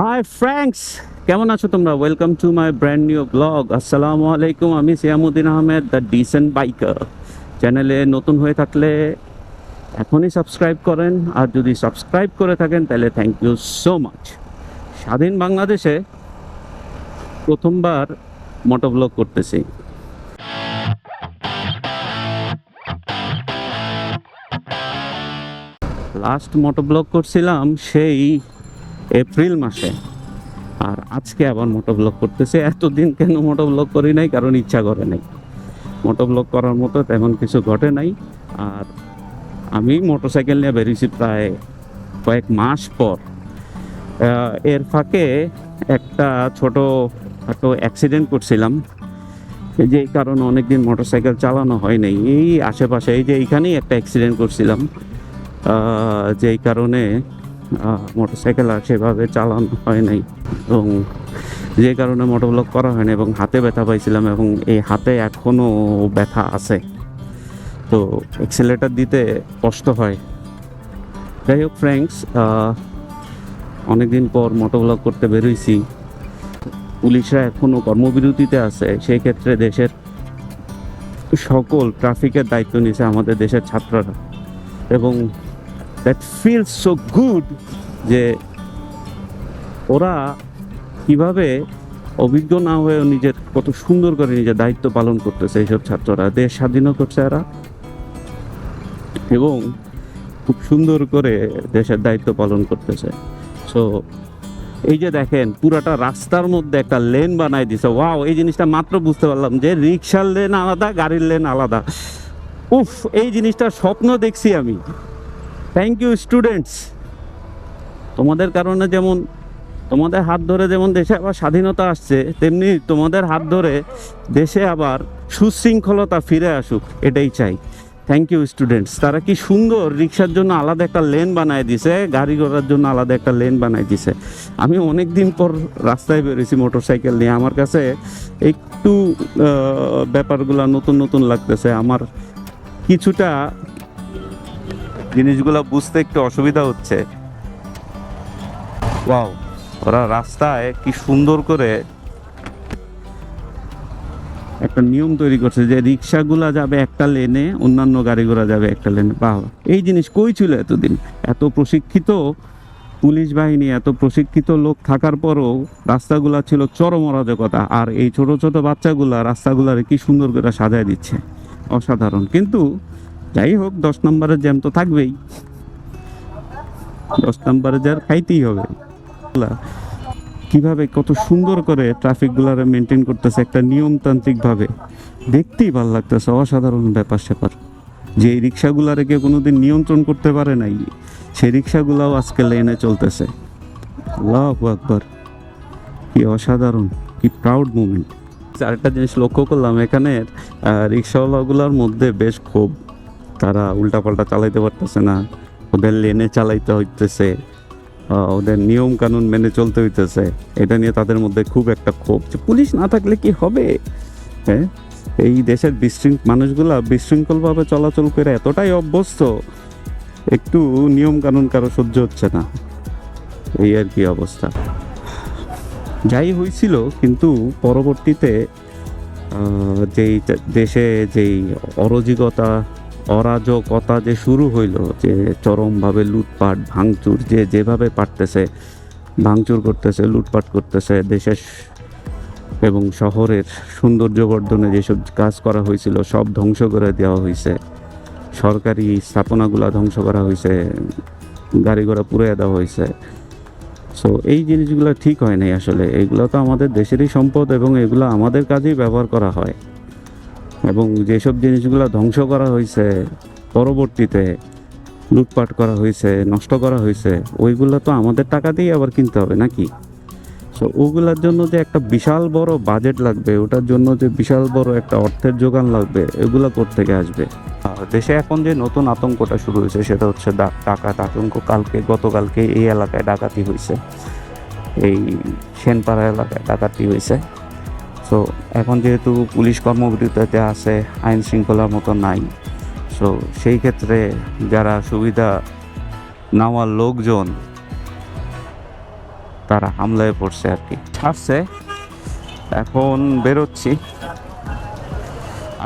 High francs কেমন আছো তোমরা? Welcome to my brand new vlog আসসালামু আলাইকুম আমি Siamuddin Ahmed the decent biker চ্যানেলে নতুন হয়ে থাকলে এখনই সাবস্ক্রাইব করেন। আর যদি সাবস্ক্রাইব করে থাকেন, তাহলে থ্যাংক ইউ সো মাচ স্বাধীন বাংলাদেশে প্রথমবার মোটো ব্লগ করতেছি। লাস্ট মোটো ব্লগ করছিলাম সেই এপ্রিল মাসে। আর আজকে আবার মোটোব্লগ করতেছে। এতদিন কেন মোটোব্লগ করি নাই? কারণ ইচ্ছা করে নাই। মোটোব্লগ করার মতো তেমন কিছু ঘটে নাই। আর আমি মোটরসাইকেল নিয়ে বেরিয়েছি প্রায় কয়েক মাস পর। এর ফাঁকে একটা ছোট খাটো অ্যাক্সিডেন্ট করছিলাম। এই যে এই কারণে অনেকদিন মোটরসাইকেল চালানো হয় নাই। এই আশেপাশে এই যে এইখানেই একটা অ্যাক্সিডেন্ট করছিলাম। যেই কারণে মোটরসাইকেল আর সেভাবে চালানো হয় নাই। এবং যে কারণে মোটরব্লক করা হয়নি এবং হাতে ব্যথা পাইছিলাম এবং এই হাতে এখনও ব্যথা আছে। তো এক্সেলেটার দিতে কষ্ট হয়। যাই হোক ফ্রেন্ডস অনেকদিন পর মোটরব্লক করতে বেরোইছি। পুলিশরা এখনও কর্মবিরতিতে আছে, সেই ক্ষেত্রে দেশের সকল ট্রাফিকের দায়িত্ব নিয়েছে আমাদের দেশের ছাত্ররা। এবং দ্যাট ফিলস সো গুড যে ওরা কীভাবে অভিজ্ঞ না হয়েও নিজের কত সুন্দর করে নিজের দায়িত্ব পালন করতেছে এইসব ছাত্ররা। দেশ স্বাধীনও করছে এরা। এবং খুব সুন্দর করে দেশের দায়িত্ব পালন করতেছে। সো এই যে দেখেন, পুরাটা রাস্তার মধ্যে একটা লেন বানাই দিছে। ওয়াও এই জিনিসটা মাত্র বুঝতে পারলাম যে রিক্সার লেন আলাদা, গাড়ির লেন আলাদা। উফ, এই জিনিসটা স্বপ্ন দেখছি আমি। থ্যাংক ইউ স্টুডেন্টস তোমাদের কারণে যেমন, তোমাদের হাত ধরে যেমন দেশে আবার স্বাধীনতা আসছে, তেমনি তোমাদের হাত ধরে দেশে আবার সুশৃঙ্খলতা ফিরে আসুক, এটাই চাই। থ্যাংক ইউ স্টুডেন্টস তারা কি সুন্দর রিক্সার জন্য আলাদা একটা লেন বানায় দিছে, গাড়ি ঘোড়ার জন্য আলাদা একটা লেন বানায় দিছে। আমি অনেক দিন পর রাস্তায় বেরিয়েছি মোটর সাইকেল নিয়ে। আমার কাছে একটু ব্যাপারগুলা নতুন নতুন লাগতেছে। আমার কিছুটা জিনিসগুলো বুঝতে একটু অসুবিধা হচ্ছে। ওয়াও, ওরা রাস্তায় কি সুন্দর করে একটা নিয়ম তৈরি করছে যে রিক্সাগুলা যাবে একটা লেনে, অন্যান্য গাড়ি ঘোড়া যাবে একটা লেনে। বাহ, এই জিনিস কই ছিল এতদিন? এত প্রশিক্ষিত পুলিশ বাহিনী, এত প্রশিক্ষিত লোক থাকার পরও রাস্তাগুলা ছিল চরম অরাজকতা আর এই ছোট ছোট বাচ্চাগুলা রাস্তাগুলারে কি সুন্দর করে সাজায় দিচ্ছে। অসাধারণ। কিন্তু যাই হোক, দশ নম্বরের জ্যাম তো থাকবেই। দশ নম্বরের জ্যাম খাইতেই হবে। কীভাবে কত সুন্দর করে ট্রাফিকগুলারে মেনটেন করতেছে একটা নিয়মতান্ত্রিক ভাবে দেখতেই ভালো লাগতেছে, অসাধারণ ব্যাপার স্যাপার। যে এই রিক্সাগুলারে কেউ কোনোদিন নিয়ন্ত্রণ করতে পারে নাই, সেই রিক্সাগুলাও আজকে লেনে চলতেছে। আল্লাহু আকবার, কি অসাধারণ, কি প্রাউড মুমেন্ট আরেকটা জিনিস লক্ষ্য করলাম এখানে রিক্সাওয়ালাগুলোর মধ্যে বেশ ক্ষোভ। তারা উল্টাপাল্টা চালাইতে পারতেছে না। ওদের লেনে চালাইতে হইতেছে ওদের নিয়ম কানুন মেনে চলতে হইতেছে। এটা নিয়ে তাদের মধ্যে খুব একটা ক্ষোভ। যে পুলিশ না থাকলে কি হবে? হ্যাঁ? এই দেশের বিশৃঙ্খ, মানুষগুলা বিশৃঙ্খলভাবে চলাচল করে এতটাই অভ্যস্ত, একটু নিয়ম কানুন কারও সহ্য হচ্ছে না। এই আর কি অবস্থা। যাই হয়েছিল কিন্তু পরবর্তীতে যেই দেশে যেই অরাজকতা অরাজকতা যে শুরু হইল, যে চরমভাবে লুটপাট, ভাঙচুর, যে যেভাবে পারতেছে, ভাঙচুর করতেছে, লুটপাট করতেছে দেশের এবং শহরের সৌন্দর্য বর্ধনে যেসব কাজ করা হয়েছিল, সব ধ্বংস করে দেওয়া হয়েছে। সরকারি স্থাপনাগুলো ধ্বংস করা হয়েছে গাড়ি ঘোড়া পুড়ে দেওয়া হয়েছে। সো এই জিনিসগুলো ঠিক হয় নাই আসলে। এগুলো তো আমাদের দেশেরই সম্পদ এবং এগুলো আমাদের কাজেই ব্যবহার করা হয়। এবং যেসব জিনিসগুলো ধ্বংস করা হয়েছে, পরবর্তীতে লুটপাট করা হয়েছে, নষ্ট করা হয়েছে, ওইগুলো তো আমাদের টাকা দিয়ে আবার কিনতে হবে নাকি? সো ওগুলোর জন্য যে একটা বিশাল বড় বাজেট লাগবে, ওটার জন্য যে বিশাল বড় একটা অর্থের যোগান লাগবে, এগুলো থেকে আসবে? দেশে এখন যে নতুন আতঙ্কটা শুরু হয়েছে, সেটা হচ্ছে ডাকাত আতঙ্ক। কালকে, গতকালকে এই এলাকায় ডাকাতি হয়েছে। এই সেনপাড়া এলাকায় ডাকাতি হয়েছে। সো এখন যেহেতু পুলিশ কর্মবিরতিতে আছে, আইন শৃঙ্খলার মতো নাই। সো সেই ক্ষেত্রে যারা সুবিধা নেওয়ার লোকজন, তারা হামলায় পড়ছে আর কি। ছাড়ছে, এখন বেরোচ্ছি।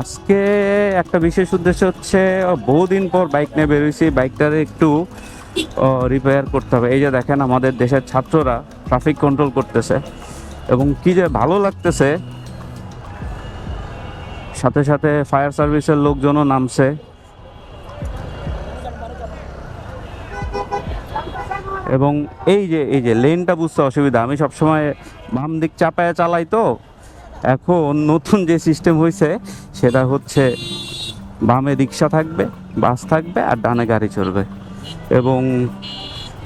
আজকে একটা বিশেষ উদ্দেশ্য হচ্ছে, বহুদিন পর বাইক নিয়ে বেরোইছি, বাইকটারে একটু রিপেয়ার করতে হবে। এই যে দেখেন আমাদের দেশের ছাত্ররা ট্রাফিক কন্ট্রোল করতেছে। এবং কি যে ভালো লাগতেছে। সাথে সাথে ফায়ার সার্ভিসের লোকজনও নামছে। এবং এই যে এই যে লেনটা বুঝতে অসুবিধা। আমি সবসময় বাম দিক চাপায় চালাই তো। এখন নতুন যে সিস্টেম হয়েছে সেটা হচ্ছে বামে রিক্সা থাকবে, বাস থাকবে আর ডানে গাড়ি চলবে এবং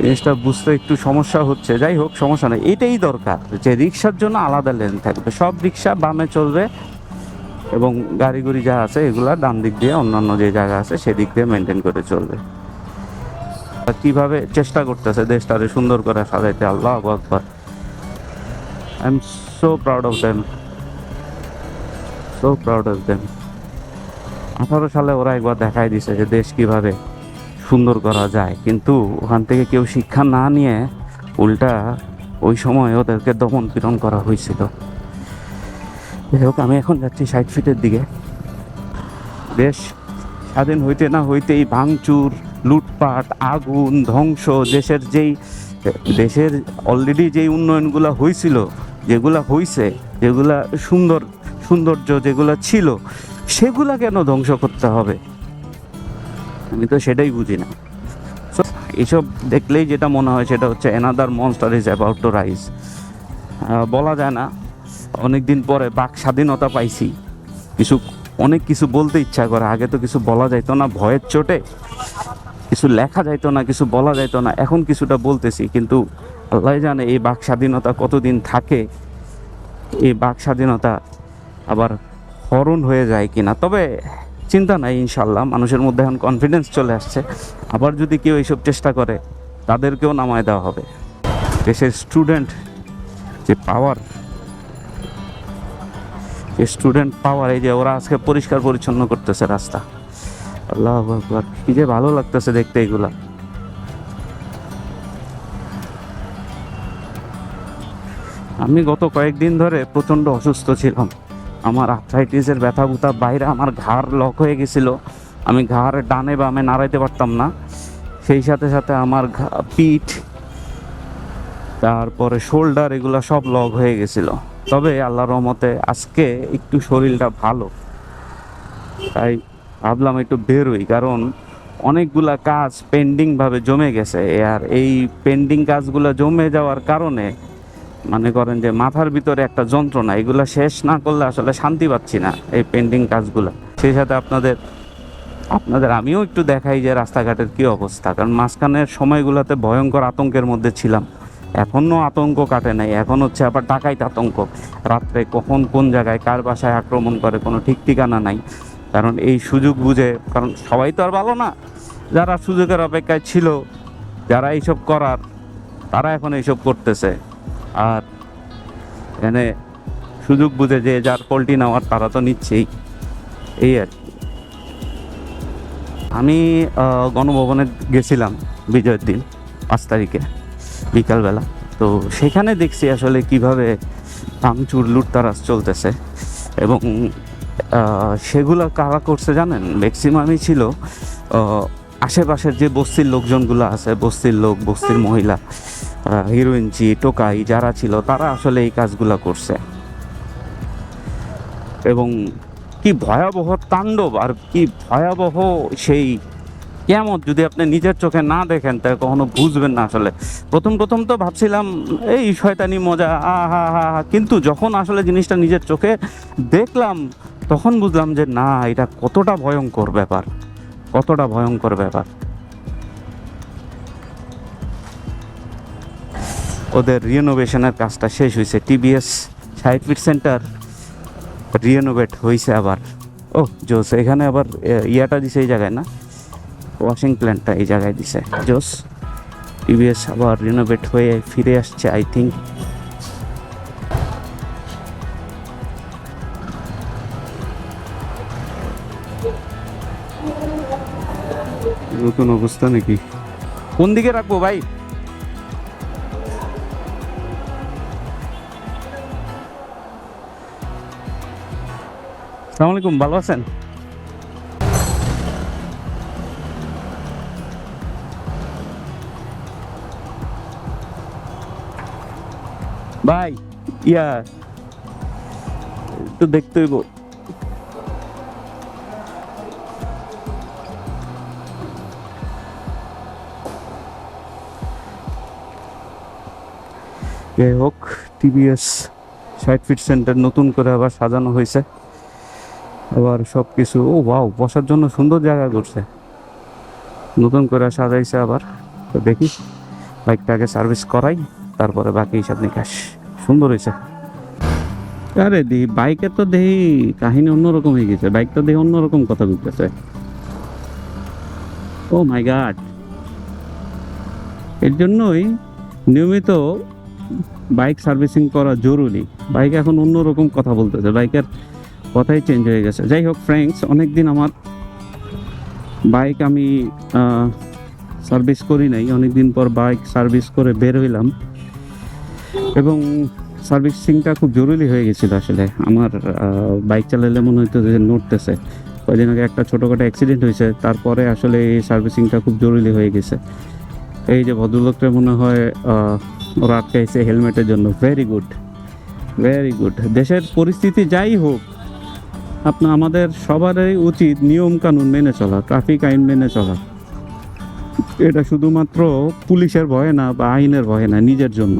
জিনিসটা বুঝতে একটু সমস্যা হচ্ছে। যাই হোক, সমস্যা নেই। এটাই দরকার যে রিক্সার জন্য আলাদা লেন থাকবে। সব রিক্সা বামে চলবে এবং গাড়ি গুড়ি যা আছে এগুলা ডান দিক দিয়ে অন্যান্য যে জায়গা আছে সেদিক দিয়ে মেনটেন করে চলবে। কীভাবে চেষ্টা করতেছে দেশটারে সুন্দর করে সাজাইতে? আল্লাহ আকবর। I am so proud of them so proud of them আঠারো সালে ওরা একবার দেখাই দিছে যে দেশ কীভাবে সুন্দর করা যায়। কিন্তু ওখান থেকে কেউ শিক্ষা না নিয়ে উল্টা ওই সময় ওদেরকে দমন পীড়ন করা হয়েছিল। যাই হোক, আমি এখন যাচ্ছি ষাট ফিটের দিকে। দেশ স্বাধীন হইতে না হইতেই ভাঙচুর, লুটপাট, আগুন, ধ্বংস, দেশের যেই, দেশের অলরেডি যেই উন্নয়নগুলো হয়েছিল যেগুলা হয়েছে যেগুলা সুন্দর, সৌন্দর্য যেগুলা ছিল, সেগুলা কেন ধ্বংস করতে হবে? আমি তো সেটাই বুঝি না। সো এইসব দেখলেই যেটা মনে হয় সেটা হচ্ছে another monster is about to rise বলা যায় না অনেক দিন পরে বাক স্বাধীনতা পাইছি। কিছু, অনেক কিছু বলতে ইচ্ছা করে, আগে তো কিছু বলা যাইতো না, ভয়ের চোটে। কিছু লেখা যাইতো না, কিছু বলা যাইতো না, এখন কিছুটা বলতেছি, কিন্তু আল্লাহ জানে এই বাক স্বাধীনতা কতদিন থাকে, এই বাক স্বাধীনতা আবার হরণ হয়ে যায় কিনা। তবে চিন্তা নাই ইনশাল্লাহ মানুষের মধ্যে এখন কনফিডেন্স চলে আসছে। আবার যদি কেউ এইসব চেষ্টা করে, তাদেরকেও নামায় দেওয়া হবে। দেশের স্টুডেন্ট যে পাওয়ার যে স্টুডেন্ট পাওয়ার এই যে ওরা আজকে পরিষ্কার পরিচ্ছন্ন করতেছে রাস্তা। আল্লাহ কি যে ভালো লাগতেছে দেখতে এগুলা। আমি গত কয়েকদিন ধরে প্রচণ্ড অসুস্থ ছিলাম। আমার আর্থ্রাইটিসের ব্যথা বুথা বাইরে আমার ঘাড় লক হয়ে গেছিল। আমি ঘাড় ডানে বামে নাড়াইতে পারতাম না। সেই সাথে সাথে আমার পিঠ, তারপরে শোল্ডার এগুলো সব লক হয়ে গেছিল। তবে আল্লাহ রহমতে আজকে একটু শরীরটা ভালো। তাই ভাবলাম একটু বেরোই, কারণ অনেকগুলা কাজ পেন্ডিংভাবে জমে গেছে। আর এই পেন্ডিং কাজগুলো জমে যাওয়ার কারণে মনে করেন যে মাথার ভিতরে একটা যন্ত্রণা, এগুলো শেষ না করলে আসলে শান্তি পাচ্ছি না এই পেন্ডিং কাজগুলো। সেই সাথে আপনাদের আপনাদের আমিও একটু দেখাই যে রাস্তাঘাটের কি অবস্থা, কারণ মাঝখানের সময়গুলোতে ভয়ঙ্কর আতঙ্কের মধ্যে ছিলাম। এখনও আতঙ্ক কাটে নাই, এখন হচ্ছে আবার ডাকাইত আতঙ্ক। রাত্রে কখন কোন জায়গায় কার বাসায় আক্রমণ করে কোনো ঠিক ঠিকানা নাই। কারণ এই সুযোগ বুঝে, কারণ সবাই তো আর ভালো না। যারা সুযোগের অপেক্ষায় ছিল, যারা এইসব করার, তারা এখন এইসব করতেছে। আর এখানে সুযোগ বুঝে যে যার পোলট্রি নেওয়ার তারা তো নিচ্ছেই। এই আর। আমি গণভবনে গেছিলাম বিজয়ের দিন, পাঁচ তারিখে, বিকালবেলা। তো সেখানে দেখছি আসলে কীভাবে ভাঙচুর, লুটতারাজ চলতেছে এবং সেগুলো কারা করছে জানেন? ম্যাক্সিমামই ছিল আশেপাশের যে বস্তির লোকজনগুলো আছে, বস্তির লোক, বস্তির মহিলা হিরোইনচি টোকাই যারা ছিল, তারা আসলে এই কাজগুলো করছে। এবং কি ভয়াবহ তাণ্ডব আর কি ভয়াবহ সেই কেমন যদি আপনি নিজের চোখে না দেখেন তা কখনো বুঝবেন না আসলে। প্রথম প্রথম তো ভাবছিলাম, এই শয়তানি মজা আহা হা হা। কিন্তু যখন আসলে জিনিসটা নিজের চোখে দেখলাম, তখন বুঝলাম যে, না, এটা কতটা ভয়ঙ্কর ব্যাপার, কতটা ভয়ঙ্কর ব্যাপার। ওদের রিনোভেশনের কাজটা শেষ হয়েছে টিবিএস ষাট ফিট সেন্টার রিনোভেট হয়েছে আবার। ও জোস এখানে আবার ইয়াটা দিছে এই জায়গায় না? ওয়াশিং প্ল্যান্টটা এই জায়গায় দিছে। জোস টিভিএস আবার রিনোভেট হয়ে ফিরে আসছে আই থিঙ্ক নতুন অবস্থা নাকি? কোন দিকে রাখব ভাই? সালাম আলাইকুম ভালো আছেন? ভাই, ইয়া, একটু দেখতে হইব। হোক, টিভিএস ষাট ফিট সেন্টার নতুন করে আবার সাজানো হয়েছে। আবার সব কিছু ও ওয়াও বসার জন্য সুন্দর জায়গা করছে নতুন করে সাজাইছে আবার। তো দেখি বাইকটাকে সার্ভিস করাই, তারপরে বাকি হিসাব নিকাশ। সুন্দর হয়েছে। আরে দি বাইকের তো দেখি কাহিনী অন্যরকম হয়ে গেছে। বাইক তো দেখি অন্যরকম কথা বলতেছে ও মাই গাড এর জন্যই নিয়মিত বাইক সার্ভিসিং করা জরুরি। বাইক এখন অন্যরকম কথা বলতেছে। বাইকের কথাই চেঞ্জ হয়ে গেছে। যাই হোক ফ্রেন্ডস অনেকদিন আমার বাইক আমি সার্ভিস করি নাই। অনেকদিন পর বাইক সার্ভিস করে বের হইলাম। এবং সার্ভিসিংটা খুব জরুরি হয়ে গেছিল আসলে। আমার বাইক চালালে মনে হইতো যে নড়তেছে। কয়দিন আগে একটা ছোটোখাটো অ্যাক্সিডেন্ট হয়েছে। তারপরে আসলে এই সার্ভিসিংটা খুব জরুরি হয়ে গেছে। এই যে ভদ্রলোকটা মনে হয় ওরা আটকাইছে হেলমেটের জন্য। ভেরি গুড ভেরি গুড দেশের পরিস্থিতি যাই হোক আপনার আমাদের সবারই উচিত নিয়ম কানুন মেনে চলা, ট্রাফিক আইন মেনে চলা। এটা শুধুমাত্র পুলিশের ভয়ে না বা আইনের ভয়ে না, নিজের জন্য।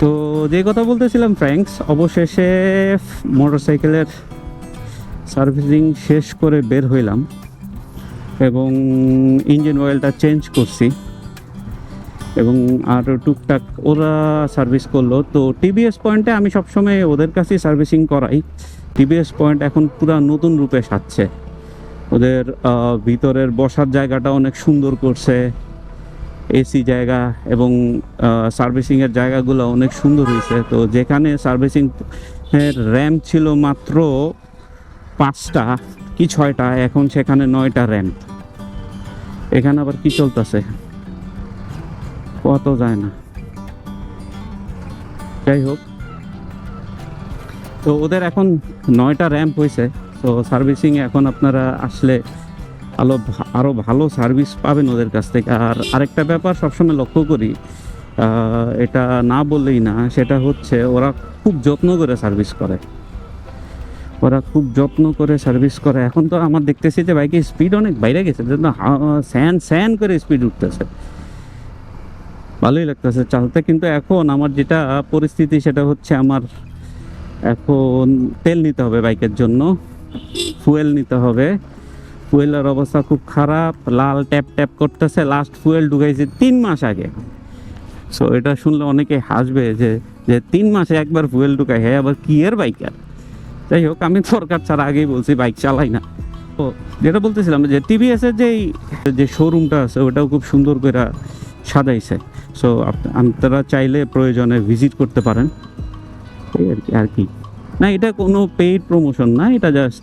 তো যে কথা বলতেছিলাম ফ্র্যাঙ্কস অবশেষে মোটরসাইকেলের সার্ভিসিং শেষ করে বের হইলাম এবং ইঞ্জিন অয়েলটা চেঞ্জ করছি এবং আর টুকটাক ওরা সার্ভিস করল। তো টিভিএস পয়েন্টে আমি সবসময় ওদের কাছেই সার্ভিসিং করাই। টিভিএস পয়েন্ট এখন পুরো নতুন রূপে সাজছে। ওদের ভিতরের বসার জায়গাটা অনেক সুন্দর করছে। এসি জায়গা এবং সার্ভিসিংয়ের জায়গাগুলো অনেক সুন্দর হয়েছে। তো যেখানে সার্ভিসিং এর র্যাম ছিল মাত্র পাঁচটা কি ছয়টা, এখন সেখানে নয়টা র্যাম। এখানে আবার কি চলতেছে? কত যায় না। যাই হোক তো ওদের এখন নয়টা র্যাম্প হয়েছে তো সার্ভিসিং এখন আপনারা আসলে আলো আরও ভালো সার্ভিস পাবেন ওদের কাছ থেকে। আর আরেকটা ব্যাপার সবসময় লক্ষ্য করি এটা না বললেই না, সেটা হচ্ছে ওরা খুব যত্ন করে সার্ভিস করে। ওরা খুব যত্ন করে সার্ভিস করে। এখন তো আমার দেখতেছি যে বাইকের স্পিড অনেক বাইরে গেছে স্যান স্যান করে স্পিড উঠতেছে। ভালোই লাগতেছে, চালাতে। কিন্তু এখন আমার যেটা পরিস্থিতি, সেটা হচ্ছে আমার এখন তেল নিতে হবে বাইকের জন্য। ফুয়েল নিতে হবে। ফুয়েলের অবস্থা খুব খারাপ, লাল ট্যাপ ট্যাপ করতেছে। লাস্ট ফুয়েল ঢুকাইছে তিন মাস আগে। সো এটা শুনলে অনেকে হাসবে যে যে তিন মাসে একবার ফুয়েল ঢুকায় হ্যাঁ আবার কি এর বাইকার যাই হোক, আমি সরকার ছাড়া আগেই বলছি, বাইক চালাই না। তো, যেটা বলতেছিলাম যে টিভিএস এর যেই, যে শোরুমটা আছে, ওটাও খুব সুন্দর করে সাজাইছে। সো আপনারা চাইলে প্রয়োজনে ভিজিট করতে পারেন। এই আর কি আর কি। না, এটা কোনো পেইড প্রমোশন না, এটা জাস্ট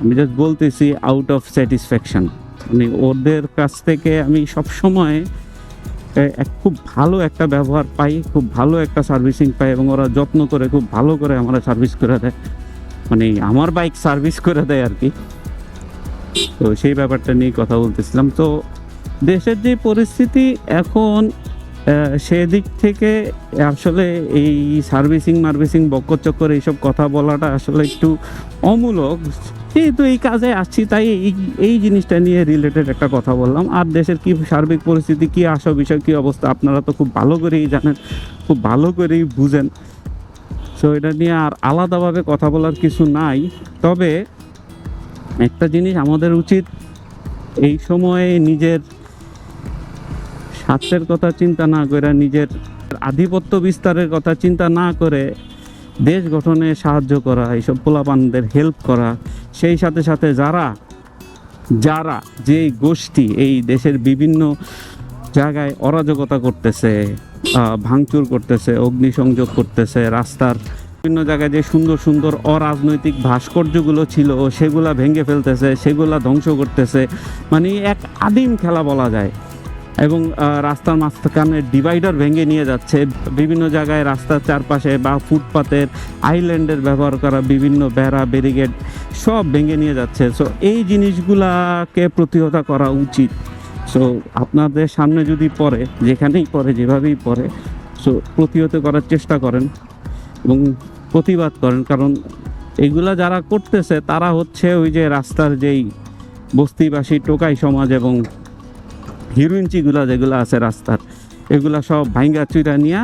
আমি জাস্ট বলতেছি আউট অফ স্যাটিসফ্যাকশন মানে ওদের কাছ থেকে আমি সব সময় খুব ভালো একটা ব্যবহার পাই, খুব ভালো একটা সার্ভিসিং পাই এবং ওরা যত্ন করে, খুব ভালো করে আমরা সার্ভিস করে দেয়। মানে আমার বাইক সার্ভিস করে দেয় আর কি। তো সেই ব্যাপারটা নিয়ে কথা বলতেছিলাম। তো দেশের যে পরিস্থিতি এখন সেদিক থেকে আসলে এই সার্ভিসিং, মার্ভিসিং বক্কর এইসব কথা বলাটা আসলে একটু অমূলক। যেহেতু এই কাজে আসছি, তাই এই এই জিনিসটা নিয়ে রিলেটেড একটা কথা বললাম। আর দেশের কি সার্বিক পরিস্থিতি, কি আসা বিষয়, কি অবস্থা, আপনারা তো খুব ভালো করেই জানেন, খুব ভালো করেই বুঝেন। সো এটা নিয়ে আর আলাদাভাবে কথা বলার কিছু নাই। তবে একটা জিনিস আমাদের উচিত, এই সময়ে নিজের স্বার্থের কথা চিন্তা না করে, নিজের আধিপত্য বিস্তারের কথা চিন্তা না করে দেশ গঠনে সাহায্য করা, এইসব পোলাপানদের হেল্প করা। সেই সাথে সাথে যারা যারা যেই গোষ্ঠী এই দেশের বিভিন্ন জায়গায় অরাজকতা করতেছে ভাঙচুর করতেছে, অগ্নিসংযোগ করতেছে, রাস্তার বিভিন্ন জায়গায় যে সুন্দর সুন্দর অরাজনৈতিক ভাস্কর্যগুলো ছিল, সেগুলা ভেঙে ফেলতেছে, সেগুলা ধ্বংস করতেছে মানে এক আদিম খেলা বলা যায়। এবং রাস্তার মাঝখানে ডিভাইডার ভেঙে নিয়ে যাচ্ছে। বিভিন্ন জায়গায় রাস্তার চারপাশে বা ফুটপাতের আইল্যান্ডের ব্যবহার করা বিভিন্ন বেড়া ব্যারিগেড সব ভেঙে নিয়ে যাচ্ছে। সো এই জিনিসগুলাকে প্রতিহত করা উচিত। সো আপনাদের সামনে যদি পড়ে, যেখানেই পড়ে, যেভাবেই পড়ে সো প্রতিহত করার চেষ্টা করেন এবং প্রতিবাদ করেন। কারণ, এগুলা যারা করতেছে, তারা হচ্ছে ওই যে রাস্তার যেই বস্তিবাসী টোকাই সমাজ এবং হিরোইনচিগুলা যেগুলো আছে রাস্তার, এগুলা সব ভাঙ্গা চুইরা নিয়ে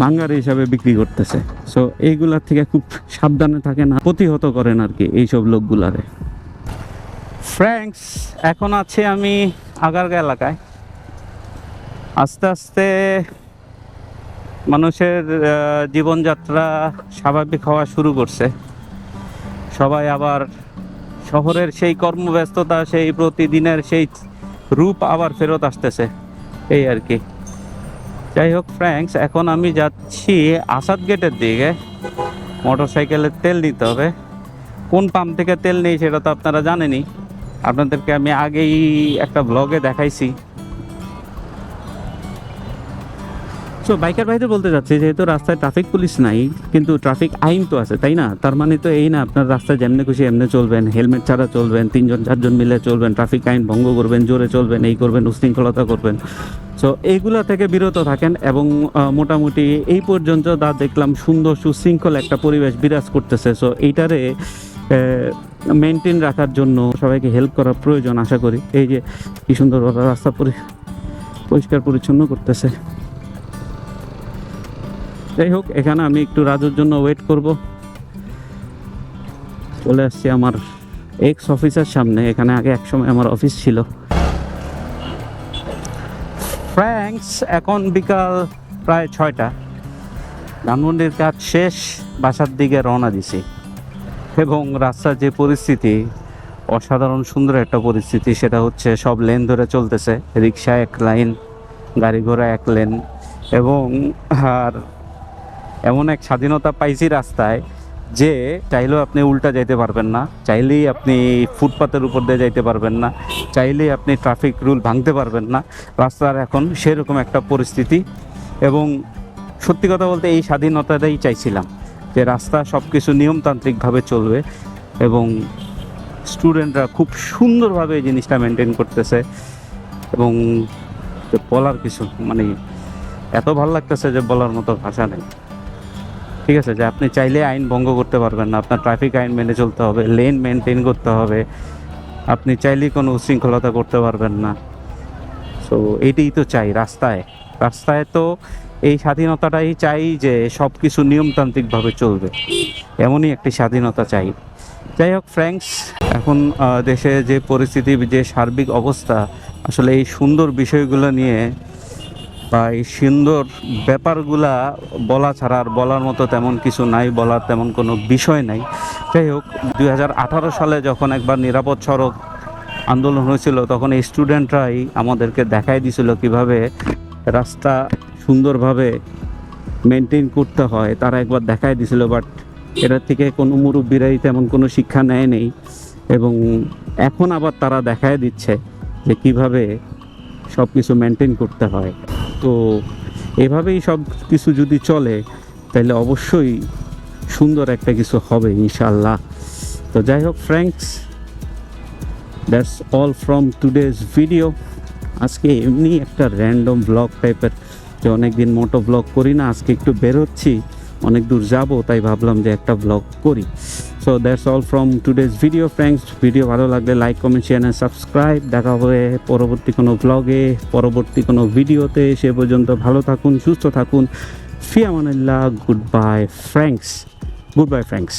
ভাঙ্গার হিসাবে বিক্রি করতেছে। সো এইগুলা থেকে খুব সাবধানে থাকেন আর প্রতিহত করেন আর কি এইসব লোকগুলারে। ফ্র্যাঙ্কস এখন আছে আমি আগারগা এলাকায়। আস্তে আস্তে মানুষের জীবনযাত্রা স্বাভাবিক হওয়া শুরু করছে। সবাই আবার শহরের সেই কর্মব্যস্ততা, সেই প্রতিদিনের সেই রূপ আবার ফেরত আসতেছে। এই আর কি। যাই হোক ফ্র্যাঙ্কস, এখন আমি যাচ্ছি আসাদ গেটের দিকে। মোটর সাইকেলের তেল নিতে হবে। কোন পাম্প থেকে তেল নেই সেটা তো আপনারা জানেনি আপনাদেরকে আমি আগেই একটা ব্লগে দেখাইছি। সো বাইকার ভাইদের বলতে যাচ্ছি, যেহেতু রাস্তায় ট্রাফিক পুলিশ নাই, কিন্তু ট্রাফিক আইন তো আছে, তাই না? তার মানে তো এই না, আপনার রাস্তায় যেমনি খুশি এমনি চলবেন, হেলমেট ছাড়া চলবেন, তিনজন, চারজন মিলে চলবেন ট্রাফিক আইন ভঙ্গ করবেন, জোরে চলবেন, এই করবেন, উশৃঙ্খলতা করবেন। সো এইগুলা থেকে বিরত থাকেন এবং মোটামুটি এই পর্যন্ত যা দেখলাম, সুন্দর, সুশৃঙ্খল একটা পরিবেশ বিরাজ করতেছে। সো এইটারে মেনটেন রাখার জন্য সবাইকে হেল্প করার প্রয়োজন, আশা করি। এই যে, কি সুন্দর রাস্তা পরি- পরিষ্কার পরিচ্ছন্ন করতেছে। যাই হোক, এখানে আমি একটু রাজুর জন্য ওয়েট করব। চলে আসছি আমার এক্স অফিসের সামনে। এখানে আগে একসময় আমার অফিস ছিল। ফ্র্যাঙ্কস এখন বিকাল প্রায় ছয়টা। ধানমন্ডির কাজ শেষ, বাসার দিকে রওনা দিছি। এবং রাস্তার যে পরিস্থিতি, অসাধারণ সুন্দর একটা পরিস্থিতি, সেটা হচ্ছে সব লেন ধরে চলতেছে। রিক্সা এক লাইন গাড়ি ঘোড়া এক লেন এবং আর এমন এক স্বাধীনতা পাইছি রাস্তায় যে চাইলেও আপনি উল্টা যাইতে পারবেন না, চাইলেই আপনি ফুটপাতের উপর দিয়ে যাইতে পারবেন না, চাইলেই আপনি ট্রাফিক রুল ভাঙতে পারবেন না। রাস্তার এখন সেরকম একটা পরিস্থিতি এবং সত্যি কথা বলতে এই স্বাধীনতাটাই চাইছিলাম যে রাস্তা সব কিছু নিয়মতান্ত্রিকভাবে চলবে এবং স্টুডেন্টরা খুব সুন্দরভাবে এই জিনিসটা মেনটেন করতেছে এবং বলার কিছু মানে এত ভালো লাগতেছে যে বলার মতো ভাষা নেই। ঠিক আছে, যে আপনি চাইলে আইন ভঙ্গ করতে পারবেন না। আপনার ট্রাফিক আইন মেনে চলতে হবে লেন মেনটেন করতে হবে। আপনি চাইলেই কোনো উশৃঙ্খলতা করতে পারবেন না। সো এইটাই তো চাই রাস্তায়। রাস্তায় তো এই স্বাধীনতাটাই চাই যে সব কিছু নিয়মতান্ত্রিকভাবে চলবে। এমনই একটি স্বাধীনতা চাই। যাই হোক ফ্র্যাঙ্কস এখন দেশে যে পরিস্থিতি, যে সার্বিক অবস্থা, আসলে এই সুন্দর বিষয়গুলো নিয়ে বা এই সুন্দর ব্যাপারগুলা বলা ছাড়া আর বলার মতো তেমন কিছু নাই, বলার তেমন কোনো বিষয় নাই। যাই হোক দু হাজার আঠারো সালে যখন একবার নিরাপদ সড়ক আন্দোলন হয়েছিল, তখন এই স্টুডেন্টরাই আমাদেরকে দেখাই দিছিল কীভাবে রাস্তা সুন্দরভাবে মেনটেন করতে হয়। তারা একবার দেখাই দিছিল, বাট এটার থেকে কোনো মুরব্বীরাই তেমন কোনো শিক্ষা নেয় নেই। এবং এখন আবার তারা দেখায় দিচ্ছে যে কীভাবে সব কিছু মেনটেন করতে হয়। তো এভাবেই সব কিছু যদি চলে, তাহলে অবশ্যই সুন্দর একটা কিছু হবে ইনশাল্লাহ তো যাই হোক friends that's all from today's video আজকে এমনি একটা র্যান্ডম ব্লগ টাইপের যে অনেক দিন মোটো ব্লগ করি না, আজকে একটু বেরোচ্ছি। অনেক দূর যাব, তাই ভাবলাম যে একটা ব্লগ করি। So that's all from today's video friends video ভালো লাগলে like comment share and subscribe দেখা হবে পরবর্তী কোনো ব্লগে পরবর্তী কোনো ভিডিওতে সে পর্যন্ত ভালো থাকুন, সুস্থ থাকুন। ফিয়ামানিল্লাহ good bye friends good bye friends